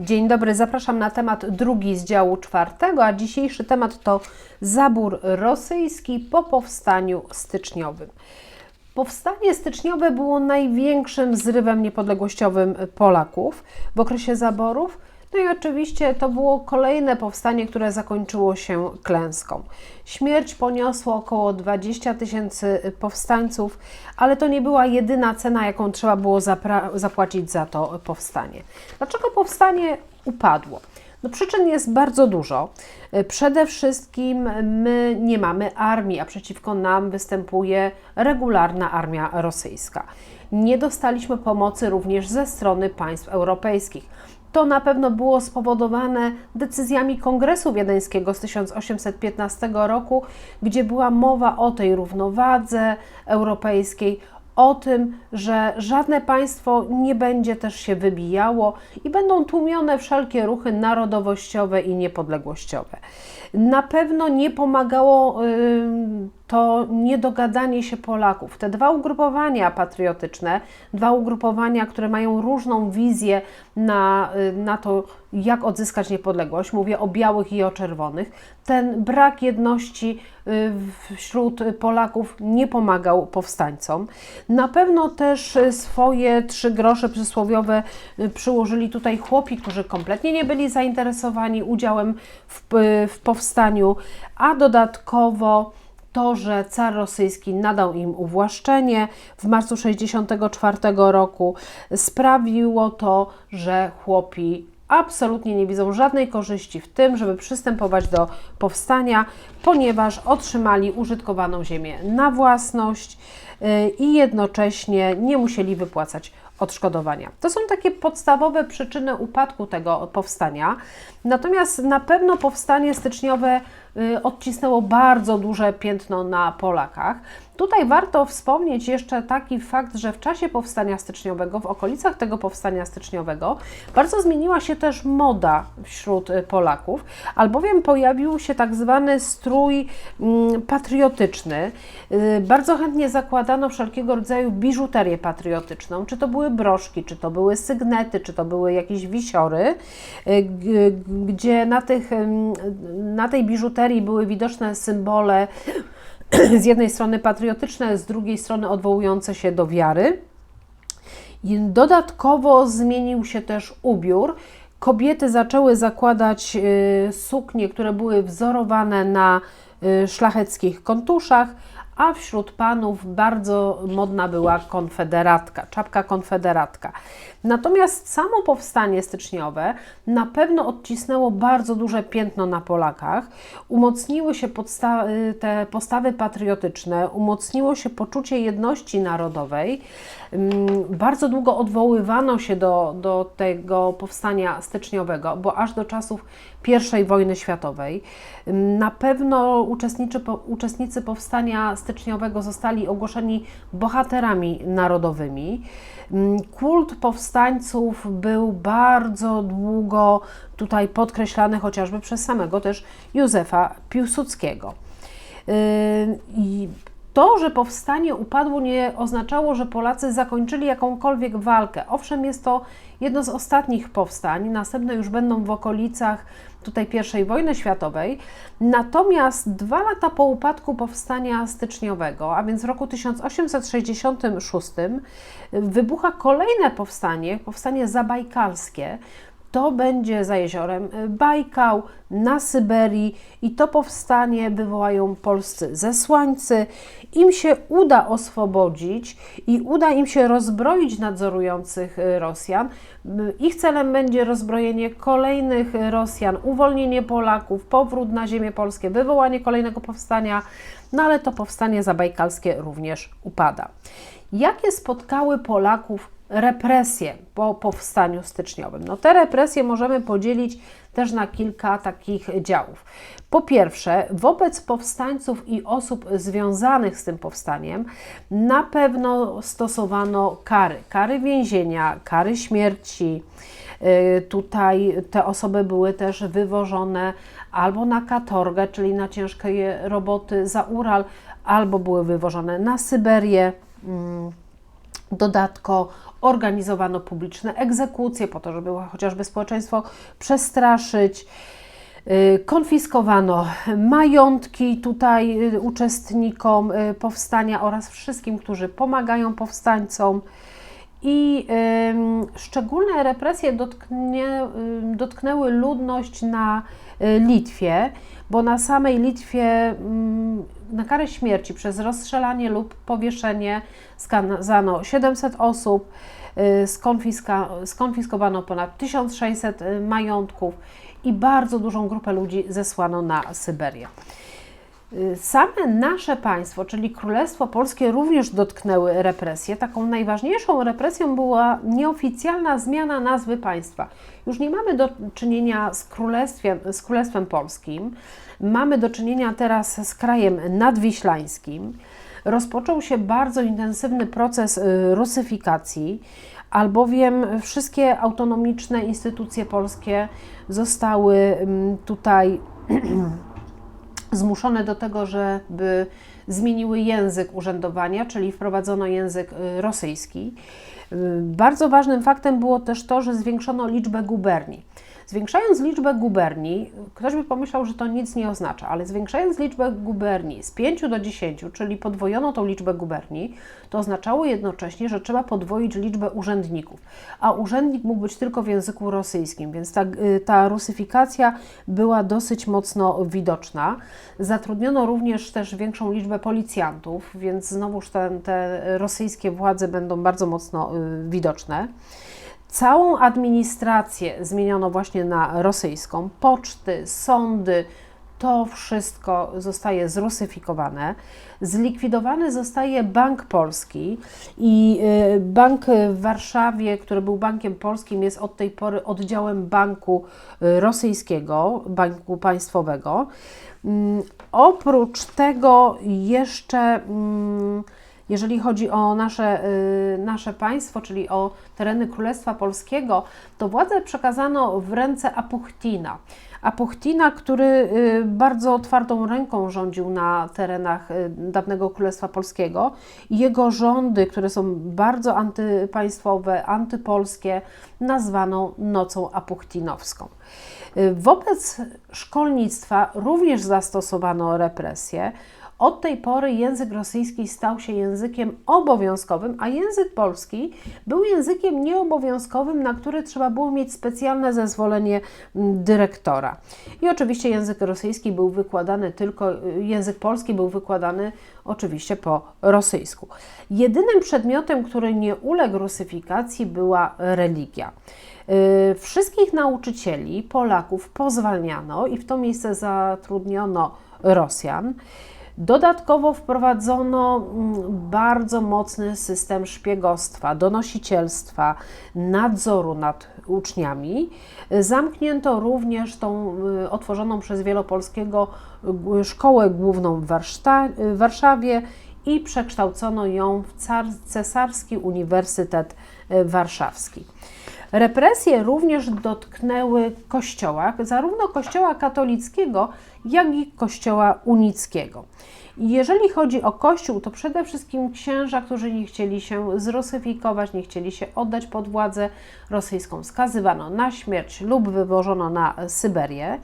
Dzień dobry, zapraszam na temat drugi z działu czwartego, a dzisiejszy temat to zabór rosyjski po powstaniu styczniowym. Powstanie styczniowe było największym zrywem niepodległościowym Polaków w okresie zaborów. No i oczywiście to było kolejne powstanie, które zakończyło się klęską. Śmierć poniosło około 20 tysięcy powstańców, ale to nie była jedyna cena, jaką trzeba było zapłacić za to powstanie. Dlaczego powstanie upadło? No przyczyn jest bardzo dużo. Przede wszystkim my nie mamy armii, a przeciwko nam występuje regularna armia rosyjska. Nie dostaliśmy pomocy również ze strony państw europejskich. To na pewno było spowodowane decyzjami Kongresu Wiedeńskiego z 1815 roku, gdzie była mowa o tej równowadze europejskiej, o tym, że żadne państwo nie będzie też się wybijało i będą tłumione wszelkie ruchy narodowościowe i niepodległościowe. Na pewno nie pomagało y, to niedogadanie się Polaków. Te dwa ugrupowania patriotyczne, dwa ugrupowania, które mają różną wizję na, y, na to, jak odzyskać niepodległość, mówię o białych i o czerwonych, ten brak jedności y, wśród Polaków nie pomagał powstańcom. Na pewno też swoje trzy grosze przysłowiowe przyłożyli tutaj chłopi, którzy kompletnie nie byli zainteresowani udziałem w, w powstaniu, a dodatkowo to, że car rosyjski nadał im uwłaszczenie w marcu 1964 roku, sprawiło to, że chłopi absolutnie nie widzą żadnej korzyści w tym, żeby przystępować do powstania, ponieważ otrzymali użytkowaną ziemię na własność i jednocześnie nie musieli wypłacać odszkodowania. To są takie podstawowe przyczyny upadku tego powstania. Natomiast na pewno powstanie styczniowe odcisnęło bardzo duże piętno na Polakach. Tutaj warto wspomnieć jeszcze taki fakt, że w czasie powstania styczniowego, w okolicach tego powstania styczniowego, bardzo zmieniła się też moda wśród Polaków, albowiem pojawił się tak zwany strój patriotyczny. Bardzo chętnie zakładano wszelkiego rodzaju biżuterię patriotyczną, czy to były broszki, czy to były sygnety, czy to były jakieś wisiory, gdzie na, tych, na tej biżuterii były widoczne symbole z jednej strony patriotyczne, z drugiej strony odwołujące się do wiary. Dodatkowo zmienił się też ubiór. Kobiety zaczęły zakładać suknie, które były wzorowane na szlacheckich kontuszach, a wśród panów bardzo modna była konfederatka, czapka konfederatka. Natomiast samo powstanie styczniowe na pewno odcisnęło bardzo duże piętno na Polakach, umocniły się podsta te postawy patriotyczne, umocniło się poczucie jedności narodowej. Bardzo długo odwoływano się do, do tego powstania styczniowego, bo aż do czasów I wojny światowej. Na pewno uczestniczy, uczestnicy powstania styczniowego zostali ogłoszeni bohaterami narodowymi. Kult powstańców był bardzo długo tutaj podkreślany chociażby przez samego też Józefa Piłsudskiego. I to, że powstanie upadło, nie oznaczało, że Polacy zakończyli jakąkolwiek walkę. Owszem, jest to jedno z ostatnich powstań, następne już będą w okolicach tutaj I wojny światowej. Natomiast dwa lata po upadku powstania styczniowego, a więc w roku 1866, wybucha kolejne powstanie, powstanie zabajkalskie. To będzie za jeziorem Bajkał, na Syberii i to powstanie wywołają polscy zesłańcy. Im się uda oswobodzić i uda im się rozbroić nadzorujących Rosjan. Ich celem będzie rozbrojenie kolejnych Rosjan, uwolnienie Polaków, powrót na ziemię polskie, wywołanie kolejnego powstania, no ale to powstanie zabajkalskie również upada. Jakie spotkały Polaków represje po powstaniu styczniowym. No te represje możemy podzielić też na kilka takich działów. Po pierwsze, wobec powstańców i osób związanych z tym powstaniem na pewno stosowano kary, kary więzienia, kary śmierci. Tutaj te osoby były też wywożone albo na katorgę, czyli na ciężkie roboty za Ural, albo były wywożone na Syberię Dodatko organizowano publiczne egzekucje po to, żeby chociażby społeczeństwo przestraszyć. Y, Konfiskowano majątki tutaj y, uczestnikom y, powstania oraz wszystkim, którzy pomagają powstańcom. I szczególne represje dotknie, dotknęły ludność na Litwie, bo na samej Litwie na karę śmierci przez rozstrzelanie lub powieszenie skazano 700 osób, y, skonfiska, skonfiskowano ponad 1600 y, majątków i bardzo dużą grupę ludzi zesłano na Syberię. Same nasze państwo, czyli Królestwo Polskie, również dotknęły represje. Taką najważniejszą represją była nieoficjalna zmiana nazwy państwa. Już nie mamy do czynienia z Królestwem, z Królestwem Polskim, mamy do czynienia teraz z krajem nadwiślańskim. Rozpoczął się bardzo intensywny proces y, rusyfikacji, albowiem wszystkie autonomiczne instytucje polskie zostały mm, tutaj zmuszone do tego, żeby zmieniły język urzędowania, czyli wprowadzono język y, rosyjski. Y, Bardzo ważnym faktem było też to, że zwiększono liczbę guberni. Zwiększając liczbę guberni, ktoś by pomyślał, że to nic nie oznacza, ale zwiększając liczbę guberni z 5 do 10, czyli podwojono tą liczbę guberni, to oznaczało jednocześnie, że trzeba podwoić liczbę urzędników. A urzędnik mógł być tylko w języku rosyjskim, więc ta, y, ta rusyfikacja była dosyć mocno widoczna. Zatrudniono również też większą liczbę policjantów, więc znowuż te, te rosyjskie władze będą bardzo mocno y, widoczne. Całą administrację zmieniono właśnie na rosyjską. Poczty, sądy, to wszystko zostaje zrusyfikowane. Zlikwidowany zostaje Bank Polski i y, bank w Warszawie, który był bankiem polskim, jest od tej pory oddziałem banku y, rosyjskiego, banku państwowego. Mm, Oprócz tego jeszcze mm, jeżeli chodzi o nasze, y, nasze państwo, czyli o tereny Królestwa Polskiego, to władzę przekazano w ręce Apuchtina. Apuchtina, który y, bardzo twardą ręką rządził na terenach y, dawnego Królestwa Polskiego. Jego rządy, które są bardzo antypaństwowe, antypolskie, nazwano nocą apuchtinowską. Wobec szkolnictwa również zastosowano represje. Od tej pory język rosyjski stał się językiem obowiązkowym, a język polski był językiem nieobowiązkowym, na który trzeba było mieć specjalne zezwolenie mm, dyrektora. I oczywiście język rosyjski był wykładany tylko, y, język polski był wykładany oczywiście po rosyjsku. Jedynym przedmiotem, który nie uległ rusyfikacji, była religia. Y, Wszystkich nauczycieli, Polaków pozwalniano i w to miejsce zatrudniono Rosjan. Dodatkowo wprowadzono mm, bardzo mocny system szpiegostwa, donosicielstwa, nadzoru nad uczniami. Zamknięto również tą y, otworzoną przez Wielopolskiego y, szkołę główną w Warszta- w Warszawie i przekształcono ją w Cesarski Uniwersytet y, Warszawski. Represje również dotknęły kościoła, zarówno kościoła katolickiego, jak i kościoła unickiego. Jeżeli chodzi o kościół, to przede wszystkim księża, którzy nie chcieli się zrusyfikować, nie chcieli się oddać pod władzę rosyjską, skazywano na śmierć lub wywożono na Syberię.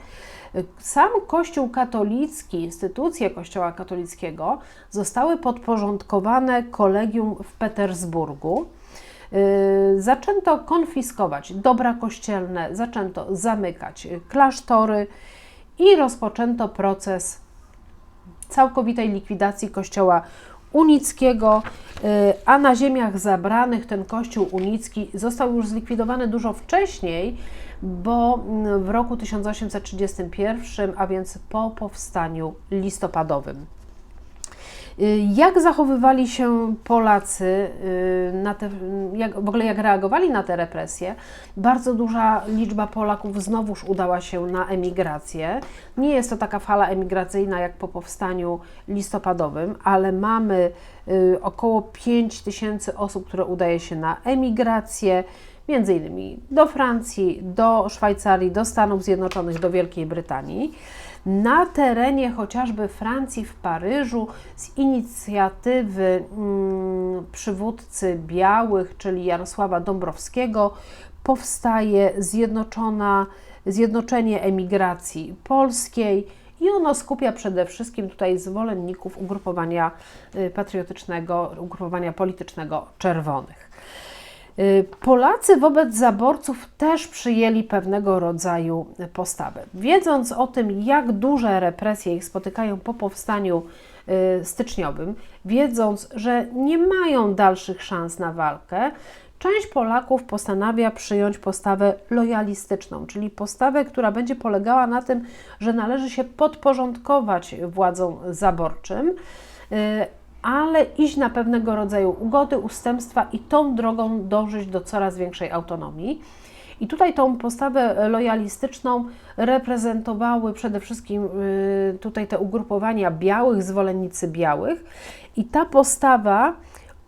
Sam Kościół katolicki, instytucje Kościoła katolickiego zostały podporządkowane kolegium w Petersburgu. Yy, Zaczęto konfiskować dobra kościelne, zaczęto zamykać klasztory i rozpoczęto proces całkowitej likwidacji kościoła unickiego, yy, a na ziemiach zabranych ten kościół unicki został już zlikwidowany dużo wcześniej, bo mm, w roku 1831, a więc po powstaniu listopadowym. Y, Jak zachowywali się Polacy, y, na te, jak, w ogóle jak reagowali na te represje? Bardzo duża liczba Polaków znowuż udała się na emigrację. Nie jest to taka fala emigracyjna jak po powstaniu listopadowym, ale mamy y, około 5 tysięcy osób, które udaje się na emigrację, między innymi do Francji, do Szwajcarii, do Stanów Zjednoczonych, do Wielkiej Brytanii. Na terenie chociażby Francji, w Paryżu, z inicjatywy mm, przywódcy białych, czyli Jarosława Dąbrowskiego, powstaje zjednoczona, zjednoczenie emigracji polskiej i ono skupia przede wszystkim tutaj zwolenników ugrupowania y, patriotycznego, ugrupowania politycznego Czerwonych. Y, Polacy wobec zaborców też przyjęli pewnego rodzaju postawę. Wiedząc o tym, jak duże represje ich spotykają po powstaniu y, styczniowym, wiedząc, że nie mają dalszych szans na walkę, część Polaków postanawia przyjąć postawę lojalistyczną, czyli postawę, która będzie polegała na tym, że należy się podporządkować władzom zaborczym, y, ale iść na pewnego rodzaju ugody, ustępstwa i tą drogą dążyć do coraz większej autonomii. I tutaj tą postawę lojalistyczną reprezentowały przede wszystkim y, tutaj te ugrupowania białych, zwolennicy białych. I ta postawa,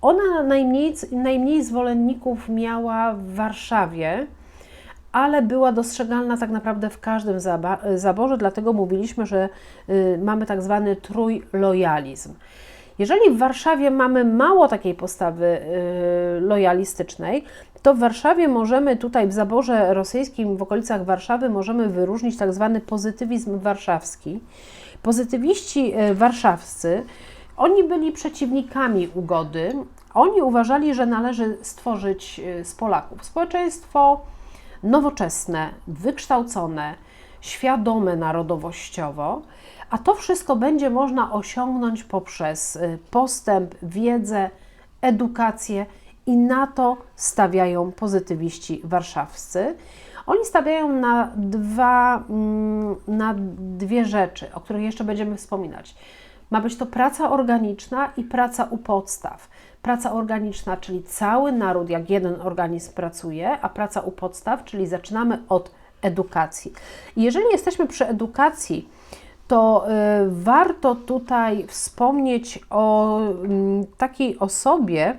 ona najmniej, najmniej zwolenników miała w Warszawie, ale była dostrzegalna tak naprawdę w każdym zaborze, dlatego mówiliśmy, że y, mamy tak zwany trójlojalizm. Jeżeli w Warszawie mamy mało takiej postawy y, lojalistycznej, to w Warszawie możemy tutaj w zaborze rosyjskim, w okolicach Warszawy, możemy wyróżnić tak zwany pozytywizm warszawski. Pozytywiści y, warszawscy, oni byli przeciwnikami ugody. Oni uważali, że należy stworzyć y, z Polaków społeczeństwo nowoczesne, wykształcone, świadome narodowościowo, a to wszystko będzie można osiągnąć poprzez y, postęp, wiedzę, edukację i na to stawiają pozytywiści warszawscy. Oni stawiają na, dwa, mm, na dwie rzeczy, o których jeszcze będziemy wspominać. Ma być to praca organiczna i praca u podstaw. Praca organiczna, czyli cały naród jak jeden organizm pracuje, a praca u podstaw, czyli zaczynamy od edukacji. I jeżeli jesteśmy przy edukacji, to y, warto tutaj wspomnieć o mm, takiej osobie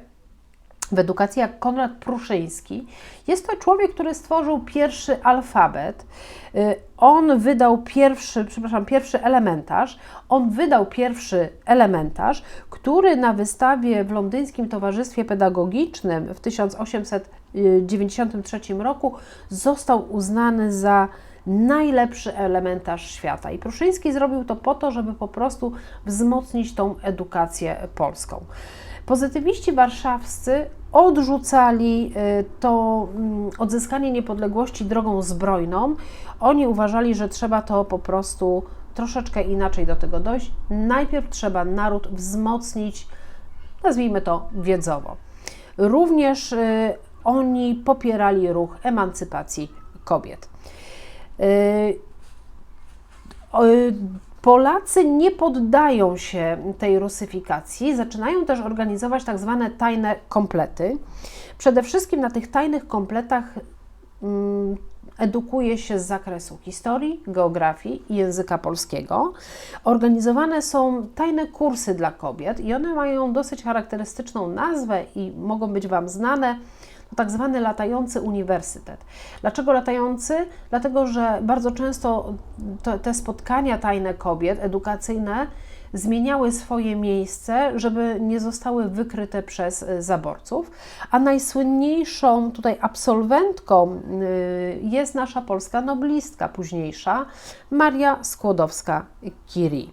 w edukacji jak Konrad Pruszyński. Jest to człowiek, który stworzył pierwszy alfabet. Y, on wydał pierwszy, przepraszam, pierwszy elementarz. On wydał pierwszy elementarz, który na wystawie w Londyńskim Towarzystwie Pedagogicznym w 1893 roku został uznany za najlepszy elementarz świata. I Pruszyński zrobił to po to, żeby po prostu wzmocnić tą edukację polską. Pozytywiści warszawscy odrzucali y, to mm, odzyskanie niepodległości drogą zbrojną. Oni uważali, że trzeba to po prostu troszeczkę inaczej do tego dojść. Najpierw trzeba naród wzmocnić, nazwijmy to wiedzowo. Również y, oni popierali ruch emancypacji kobiet. Y, Polacy nie poddają się tej rusyfikacji, zaczynają też organizować tak zwane tajne komplety. Przede wszystkim na tych tajnych kompletach mm, edukuje się z zakresu historii, geografii i języka polskiego. Organizowane są tajne kursy dla kobiet i one mają dosyć charakterystyczną nazwę i mogą być Wam znane tak zwany latający uniwersytet. Dlaczego latający? Dlatego, że bardzo często to, te spotkania tajne kobiet edukacyjne zmieniały swoje miejsce, żeby nie zostały wykryte przez y, zaborców. A najsłynniejszą tutaj absolwentką y, jest nasza polska noblistka późniejsza, Maria Skłodowska-Curie.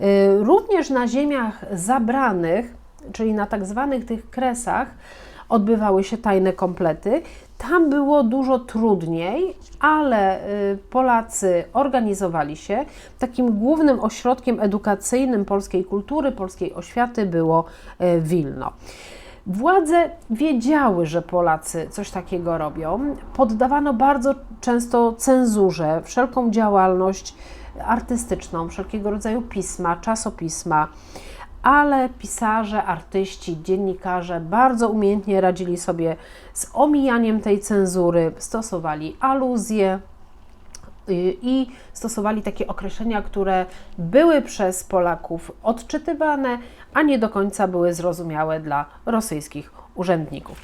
Y, również na ziemiach zabranych, czyli na tak zwanych tych kresach, odbywały się tajne komplety. Tam było dużo trudniej, ale y, Polacy organizowali się. Takim głównym ośrodkiem edukacyjnym polskiej kultury, polskiej oświaty było y, Wilno. Władze wiedziały, że Polacy coś takiego robią. Poddawano bardzo często cenzurze wszelką działalność artystyczną, wszelkiego rodzaju pisma, czasopisma ale pisarze, artyści, dziennikarze bardzo umiejętnie radzili sobie z omijaniem tej cenzury, stosowali aluzje y, i stosowali takie określenia, które były przez Polaków odczytywane, a nie do końca były zrozumiałe dla rosyjskich urzędników.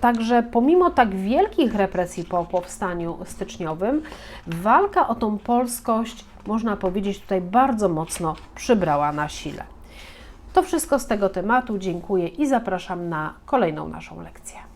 Także pomimo tak wielkich represji po powstaniu styczniowym, walka o tą polskość można powiedzieć, tutaj bardzo mocno przybrała na sile. To wszystko z tego tematu. Dziękuję i zapraszam na kolejną naszą lekcję.